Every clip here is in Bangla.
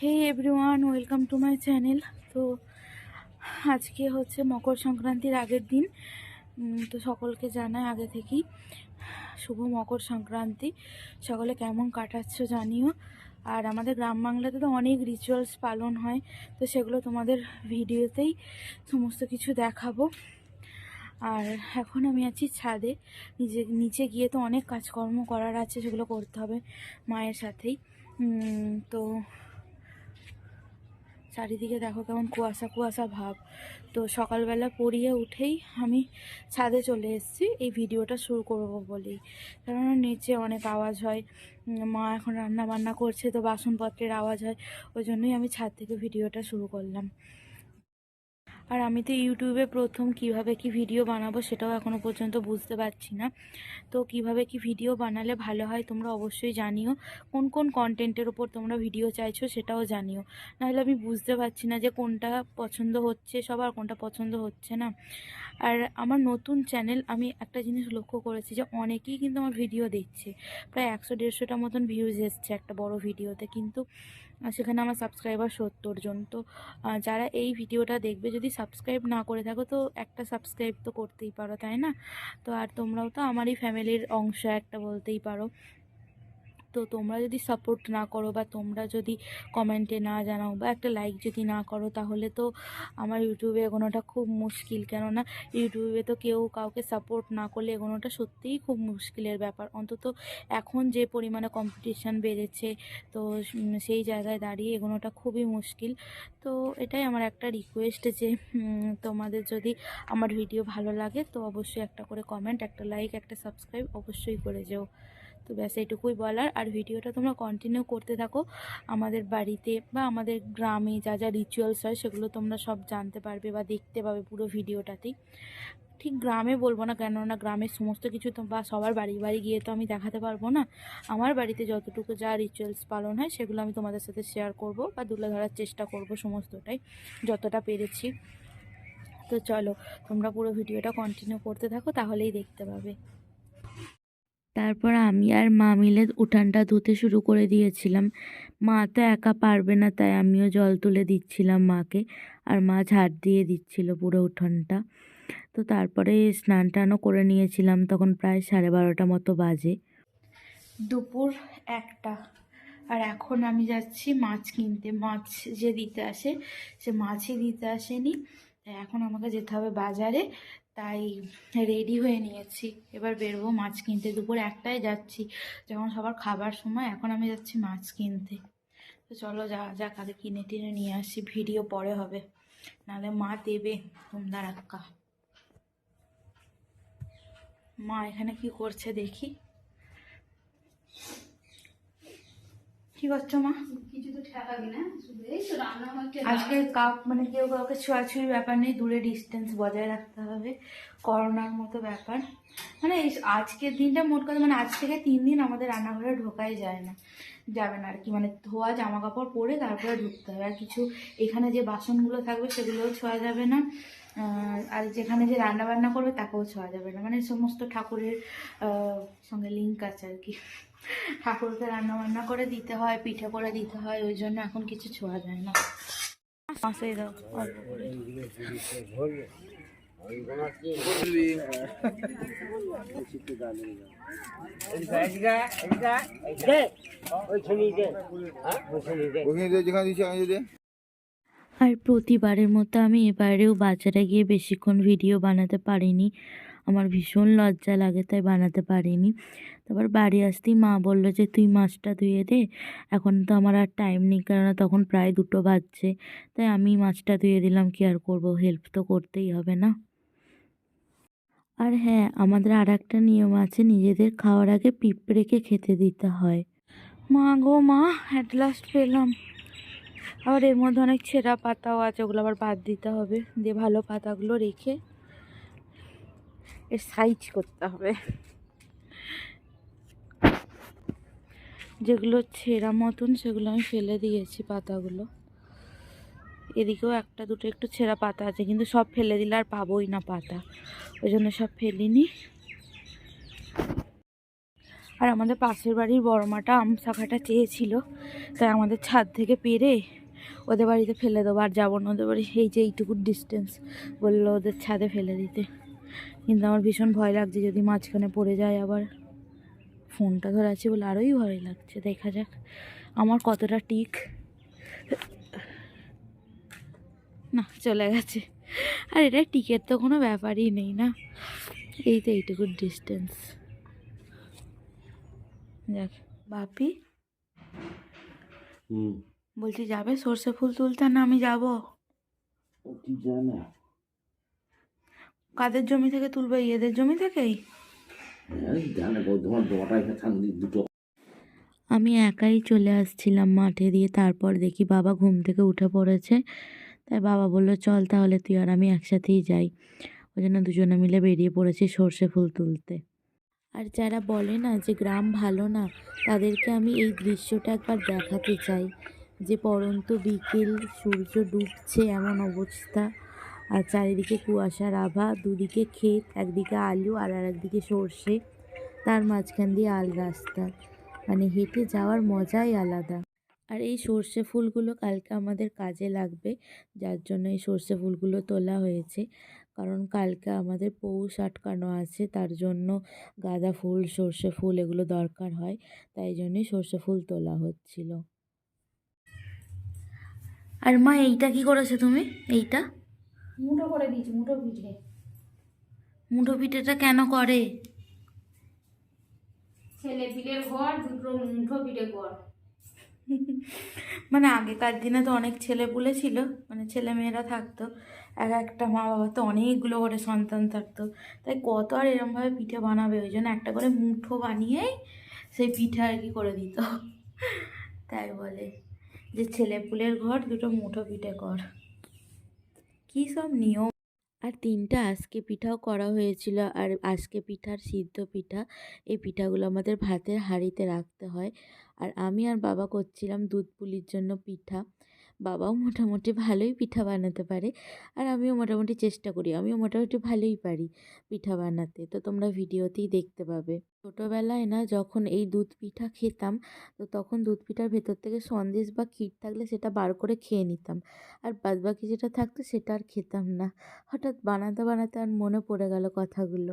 Hey everyone welcome to my channel তো আজকে হচ্ছে মকর সংক্রান্তির আগের দিন। তো সকলকে জানাই আগে থেকেই শুভ মকর সংক্রান্তি। সকলে কেমন কাটাচ্ছ জানিও। আর আমাদের গ্রাম বাংলাতে তো অনেক রিচুয়ালস পালন হয়, তো সেগুলো তোমাদের ভিডিওতেই সমস্ত কিছু দেখাবো। আর এখন আমি আছি ছাদে, নিজে, নিচে গিয়ে তো অনেক কাজকর্ম করার আছে, সেগুলো করতে হবে মায়ের সাথেই। তো চারিদিকে দেখো কেমন কুয়াশা কুয়াশা ভাব। তো সকালবেলা পড়িয়ে উঠেই আমি ছাদে চলে এসেছি। এই ভিডিওটা শুরু করব বলেই। কারণ নিচে অনেক আওয়াজ হয়। মা এখন রান্না বান্না করছে, তো বাসনপত্রের আওয়াজ হয়। ওই জন্যই আমি ছাদ থেকে ভিডিওটা শুরু করলাম। আর আমি তো ইউটিউবে প্রথম কীভাবে কি ভিডিও বানাবো সেটাও এখনও পর্যন্ত বুঝতে পারছি না। তো কীভাবে কি ভিডিও বানালে ভালো হয় তোমরা অবশ্যই জানিও। কোন কোন কন্টেন্টের ওপর তোমরা ভিডিও চাইছো সেটাও জানিও। নাহলে আমি বুঝতে পারছি না যে কোনটা পছন্দ হচ্ছে সবার, কোনটা পছন্দ হচ্ছে না। আর আমার নতুন চ্যানেল, আমি একটা জিনিস লক্ষ্য করেছি যে অনেকেই কিন্তু আমার ভিডিও দেখছে। প্রায় একশো দেড়শোটা মতন ভিউজ এসছে একটা বড় ভিডিওতে। কিন্তু সেখানে আমার সাবস্ক্রাইবার সত্তর জন। তো যারা এই ভিডিওটা দেখবে, যদি সাবস্ক্রাইব না করে থাকো, তো একটা সাবস্ক্রাইব তো করতেই পারো, তাই না? তো আর তোমরাও তো আমারই ফ্যামিলির অংশ, একটা বলতেই পারো। তো তোমরা যদি সাপোর্ট না করো বা তোমরা যদি কমেন্টে না জানাও বা একটা লাইক যদি না করো, তাহলে তো আমার ইউটিউবে এগোনোটা খুব মুশকিল। কেননা ইউটিউবে তো কেউ কাউকে সাপোর্ট না করলে এগোনোটা সত্যিই খুব মুশকিলের ব্যাপার। অন্তত এখন যে পরিমাণে কম্পিটিশান বেড়েছে, তো সেই জায়গায় দাঁড়িয়ে এগোনোটা খুবই মুশকিল। তো এটাই আমার একটা রিকোয়েস্ট যে তোমাদের যদি আমার ভিডিও ভালো লাগে, তো অবশ্যই একটা করে কমেন্ট একটা লাইক একটা সাবস্ক্রাইব অবশ্যই করে যেও। তো ব্যাস, এইটুকুই বলার। আর ভিডিওটা তোমরা কন্টিনিউ করতে থাকো। আমাদের বাড়িতে বা আমাদের গ্রামে যা যা রিচুয়ালস হয়, সেগুলো তোমরা সব জানতে পারবে বা দেখতে পাবে পুরো ভিডিওটাতেই। ঠিক গ্রামে বলব না, কেননা গ্রামের সমস্ত কিছু তো বা সবার বাড়ি বাড়ি গিয়ে তো আমি দেখাতে পারব না। আমার বাড়িতে যতটুকু যা রিচুয়ালস পালন হয়, সেগুলো আমি তোমাদের সাথে শেয়ার করব বা তুলে ধরার চেষ্টা করব সমস্তটাই, যতটা পেরেছি। তো চলো, তোমরা পুরো ভিডিওটা কন্টিনিউ করতে থাকো, তাহলেই দেখতে পাবে। তারপর আমি আর মা মিলে উঠানটা ধুতে শুরু করে দিয়েছিলাম। মা তো একা পারবে না, তাই আমিও জল তুলে দিচ্ছিলাম মাকে আর মা ঝাড় দিয়ে দিচ্ছিল পুরো উঠানটা। তো তারপরে স্নান টানও করে নিয়েছিলাম, তখন প্রায় সাড়ে বারোটা মতো বাজে। দুপুর একটা, আর এখন আমি যাচ্ছি মাছ কিনতে। মাছ যে দিতে আসে, সে মাছই দিতে আসেনি এখন আমাকে যেতে হবে বাজারে। তাই রেডি হয়ে নিয়েছি। এবার বেরোবো মাছ কিনতে। দুপুর একটাই যাচ্ছি। যখন সবার খাবার সময়, এখন আমি যাচ্ছি মাছ কিনতে। তো চলো যা যা আগে কিনে টিনে নিয়ে আসি। ভিডিও পরে হবে। নাহলে মা দেবে, তোমরা রাক্কা মা এখানে কি করছে দেখি। কি করছ মা? কিছু তো ঠেকাবি না। শুধু এই তো আজকে কাপ মানে কেউ কাউকে ছোঁয়াছুঁয়ি ব্যাপার নেই দূরে ডিস্টেন্স বজায় রাখতে হবে। করোনার মতো ব্যাপার। মানে আজকের দিনটা মোট কথা মানে আজ থেকে তিন দিন আমাদের রান্নাঘরে ঢোকাই যায় না। যাবে না আর কি মানে ধোয়া জামা কাপড় পরে তারপরে ঢুকতে হবে। আর কিছু এখানে যে বাসনগুলো থাকবে সেগুলোও ছোঁয়া যাবে না। আর যেখানে যে রান্না বান্না করবে তাকেও ছোঁয়া যাবে না। মানে সমস্ত ঠাকুরের সঙ্গে লিঙ্ক আছে আর কি। ঠাকুরকে রান্না বান্না করে দিতে হয় পিঠে করে দিতে হয় ওই জন্য এখন কিছু ছোঁয়া যায় না। দাও। আর প্রতিবারের মতো আমি এবারেও বাজারে গিয়ে বেশিক্ষণ ভিডিও বানাতে পারিনি। আমার ভীষণ লজ্জা লাগে, তাই বানাতে পারিনি। তারপর বাড়ি আসতেই মা বলল যে, তুই মাছটা ধুয়ে দে, এখন তো আমার আর টাইম নেই, কেননা তখন প্রায় দুটো বাজছে। তাই আমি মাছটা ধুয়ে দিলাম, কি আর করব হেল্প তো করতেই হবে না? আর হ্যাঁ আমাদের আর একটা নিয়ম আছে, নিজেদের খাওয়ার আগে পিঁপড়েকে খেতে দিতে হয়। মা গো, মা অ্যাট লাস্ট পেলাম। আবার এর মধ্যে অনেক ছেঁড়া পাতাও আছে, ওগুলো আবার বাদ দিতে হবে। দিয়ে ভালো পাতাগুলো রেখে এর সাইজ করতে হবে। যেগুলো ছেঁড়া মতন, সেগুলো আমি ফেলে দিয়েছি পাতাগুলো। এদিকেও একটা, দুটো একটু ছেঁড়া পাতা আছে, কিন্তু সব ফেলে দিলে আর পাবোই না পাতা। ওই জন্য সব ফেলিনি। আর আমাদের পাশের বাড়ির বড় মাটা আম শাখাটা চেয়েছিল, তাই আমাদের ছাদ থেকে পেরে ওদের বাড়িতে ফেলে দেবো, আর যাব না ওদের বাড়ি। এই যে এইটুকু ডিস্টেন্স বলল ওদের ছাদে ফেলে দিতে। কিন্তু আমার ভীষণ ভয় লাগছে যদি মাঝখানে পড়ে যায় আবার। ফোনটা ধরে আছে বলে আরোই ভয় লাগছে দেখা যাক আমার কতটা টিক না চলে গেছে। আর এটা টিকের তো কোনো ব্যাপারই নেই না। এই তো এইটুকু ডিস্টেন্স দেখ বাপি? হুম। বলছি যাবে সর্ষে ফুল তুলতে না আমি যাব? জানে? কাদের জমি থেকে তুলবে? এদের জমি থেকেই? হ্যাঁ, দুটো। আমি একাই চলে আসছিলাম মাঠে দিয়ে তারপর দেখি বাবা ঘুম থেকে উঠে পড়েছে। তাই বাবা বলল চল তাহলে তুই আর আমি একসাথেই যাই। ওই জন্য দুজনে মিলে বেরিয়ে পড়েছি সর্ষে ফুল তুলতে। আর যারা বলে না যে গ্রাম ভালো না তাদেরকে আমি এই দৃশ্যটা একবার দেখাতে চাই। যে পরন্ত বিকেল সূর্য ডুবছে এমন অবস্থা। আর চারিদিকে কুয়াশার আভা দুদিকে ক্ষেত, একদিকে আলু আর একদিকে সর্ষে। তার মাঝখান দিয়ে আল রাস্তা। মানে হেঁটে যাওয়ার মজাই আলাদা। আর এই সর্ষে ফুলগুলো কালকে আমাদের কাজে লাগবে। যার জন্য এই সর্ষে ফুলগুলো তোলা হয়েছে। কারণ কালকে আমাদের পৌষ আটকানো আছে। তার জন্য গাঁদা ফুল, সর্ষে ফুল এগুলো দরকার হয়। তাই জন্যই সর্ষে ফুল তোলা হচ্ছিল। আর মা, এইটা কি করেছ তুমি? এইটা? মুঠো করে দিয়েছি মুঠো পিঠে। মুঠো পিঠেটা কেন করে? ছেলে পিঠের ঘর দুটো মুঠো পিঠে ঘর। মানে আগেকার দিনে তো অনেক ছেলে পুলে ছিল মানে ছেলে মেয়েরা থাকতো। এক একটা মা বাবা তো অনেকগুলো করে সন্তান থাকতো। তাই কত আর এরমভাবে পিঠে বানাবে? ওই জন্য একটা করে মুঠো বানিয়েই সেই পিঠে আর কি করে দিত। তাই বলে যে ছেলে পুলের ঘর দুটো মুঠো পিঠে কর কী সব নিয়ম? আর তিনটা আজকে পিঠাও করা হয়েছিল। আর আজকে পিঠার সিদ্ধ পিঠা। এই পিঠাগুলো আমাদের ভাতের হাঁড়িতে রাখতে হয়। আর আমি আর বাবা করছিলাম দুধ পুলির জন্য পিঠা। বাবাও মোটামুটি ভালোই পিঠা বানাতে পারে। আর আমিও মোটামুটি চেষ্টা করি, আমিও মোটামুটি ভালোই পারি পিঠা বানাতে। তো তোমরা ভিডিওতেই দেখতে পাবে। ছোটোবেলায় না যখন এই দুধ পিঠা খেতাম, তো তখন দুধ পিঠার ভেতর থেকে সন্দেশ বা ক্ষীর থাকলে সেটা বার করে খেয়ে নিতাম। আর বাদবাকি যেটা থাকতো সেটা আর খেতাম না। হঠাৎ বানাতে বানাতে আর মনে পড়ে গেল কথাগুলো।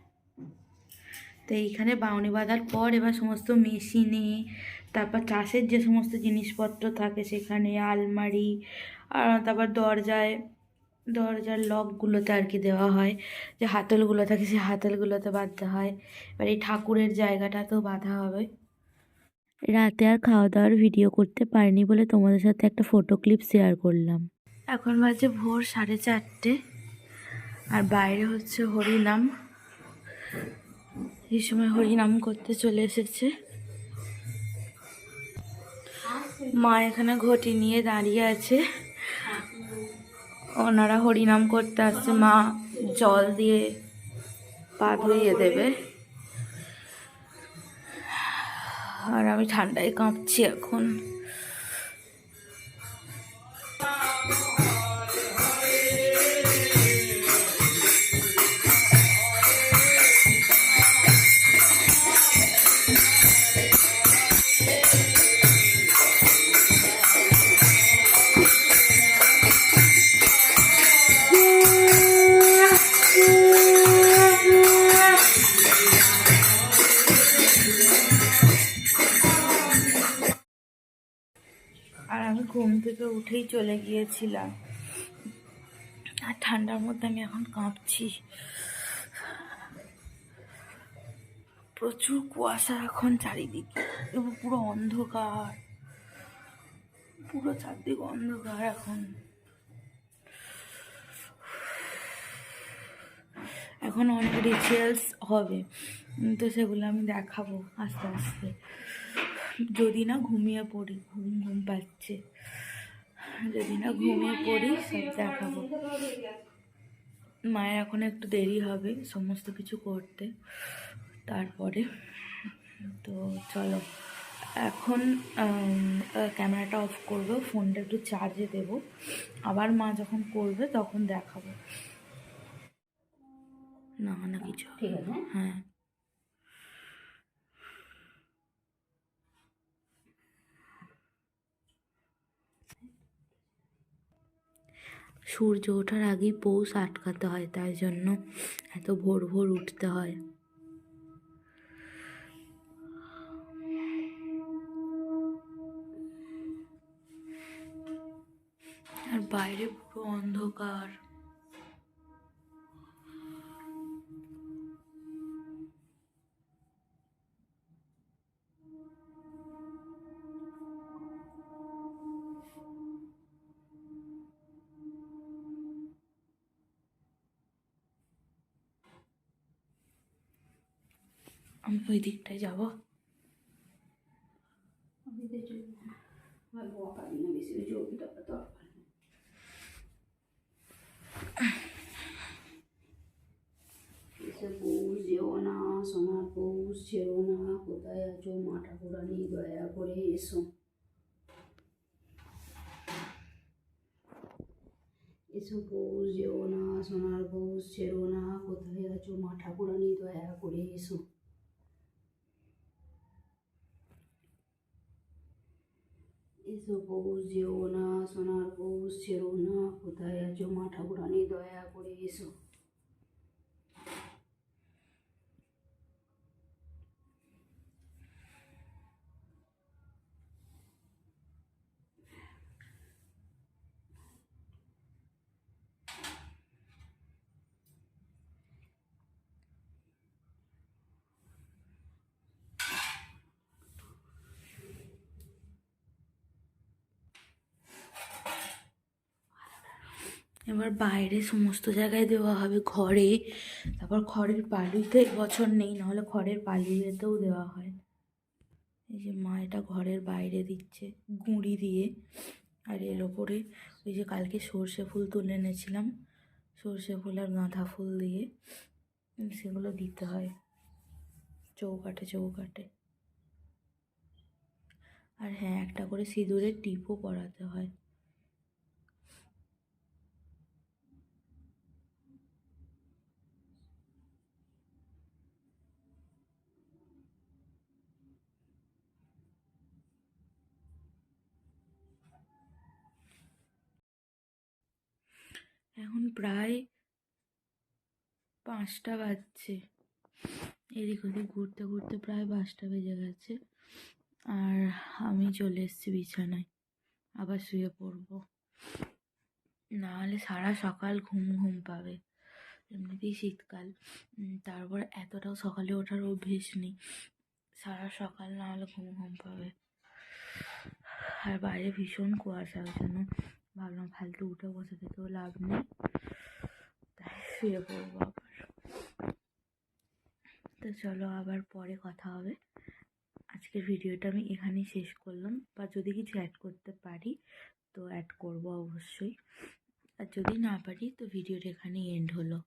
তো এইখানে বাউনি বাঁধার পর এবার সমস্ত মেশিনে, তারপর চাষের যে সমস্ত জিনিসপত্র থাকে সেখানে আলমারি, আর তারপর দরজায়, দরজার লকগুলোতে আর কি দেওয়া হয়। যে হাতলগুলো থাকে সেই হাতলগুলোতে বাঁধতে হয়। এবার এই ঠাকুরের জায়গাটাতেও বাঁধা হবে। রাতে আর খাওয়া দাওয়ার ভিডিও করতে পারিনি বলে তোমাদের সাথে একটা ফটো ক্লিপ শেয়ার করলাম। এখন বাজে ভোর সাড়ে চারটে। আর বাইরে হচ্ছে হরিনাম। এই সময় হরিনাম করতে চলে এসেছে। মা এখানে ঘটি নিয়ে দাঁড়িয়ে আছে। ওনারা হরিনাম করতে আসছে। মা জল দিয়ে পা ধুইয়ে দেবে। আর আমি ঠান্ডায় কাঁপছি এখন। আমি ঘুম থেকে উঠেই চলে গিয়েছিলাম। আর ঠান্ডার মধ্যে আমি এখন কাঁপছি। প্রচুর কুয়াশা এখন চারিদিকে এবং পুরো অন্ধকার। পুরো চারদিক অন্ধকার এখন। এখন অনেক রিচুয়ালস হবে। তো সেগুলো আমি দেখাবো আস্তে আস্তে। যদি না ঘুমিয়ে পড়ি ঘুম ঘুম পাচ্ছে। যদি না ঘুমিয়ে পড়ি সব দেখাবো। মায়ের এখন একটু দেরি হবে সমস্ত কিছু করতে। তারপরে তো চলো। এখন ক্যামেরাটা অফ করব ফোনটা একটু চার্জে দেব। আবার মা যখন করবে তখন দেখাবো। না না কিছু হবে ঠিক আছে। হ্যাঁ। সূর্য ওঠার আগেই পৌষ আটকাতে হয়, তাই জন্য এত ভোর ভোর উঠতে হয়। আর বাইরে পুরো অন্ধকার। এসে পৌষ যেও না, সোনার পৌষ যেও না, কোথায় আছো? মা ঠাকুরানি দয়া করে এসো। এসো পৌষ যেও না, সোনার পৌষ ছেড়ো না, কোথায় আছো? মা ঠাকুরানি দয়া করে এসো। এসো পৌষ যেও না, সোনার বউ, সেরো না, কোথায় আছো মা ঠাকুরানি, দয়া করে এসো। এবার বাইরে সমস্ত জায়গায় দেওয়া হবে ঘরে। তারপর খড়ের পালুইতে বছর নেই, নাহলে খড়ের পালুইতেও দেওয়া হয়। এই যে মা এটা ঘরের বাইরে দিচ্ছে গুঁড়ি দিয়ে। আর এর ওপরে ওই যে কালকে সর্ষে ফুল তুলে এনেছিলাম, সর্ষে ফুল আর গাঁদা ফুল দিয়ে। সেগুলো দিতে হয় চৌকাটে চৌকাটে আর হ্যাঁ একটা করে সিঁদুরের টিপও পরাতে হয়। এখন প্রায় পাঁচটা বাজছে। এদিক ওদিক ঘুরতে ঘুরতে প্রায় পাঁচটা বেজে গেছে। আর আমি চলে এসেছি বিছানায়। আবার শুয়ে পড়ব। নাহলে সারা সকাল ঘুম ঘুম পাবে। এমনিতেই শীতকাল। তারপর এতটাও সকালে ওঠার অভ্যেস নেই। সারা সকাল না হলে ঘুম ঘুম পাবে। আর বাইরে ভীষণ কুয়াশা ওই জন্য। ভাবলাম ফালতু উঠে বসে তো লাভ নেই। তাই শুয়ে পড়ব আবার। তো চলো আবার পরে কথা হবে। আজকের ভিডিওটা আমি এখানেই শেষ করলাম। বা যদি কিছু অ্যাড করতে পারি, তো অ্যাড করব অবশ্যই। আর যদি না পারি, তো ভিডিওটা এখানেই এন্ড হলো।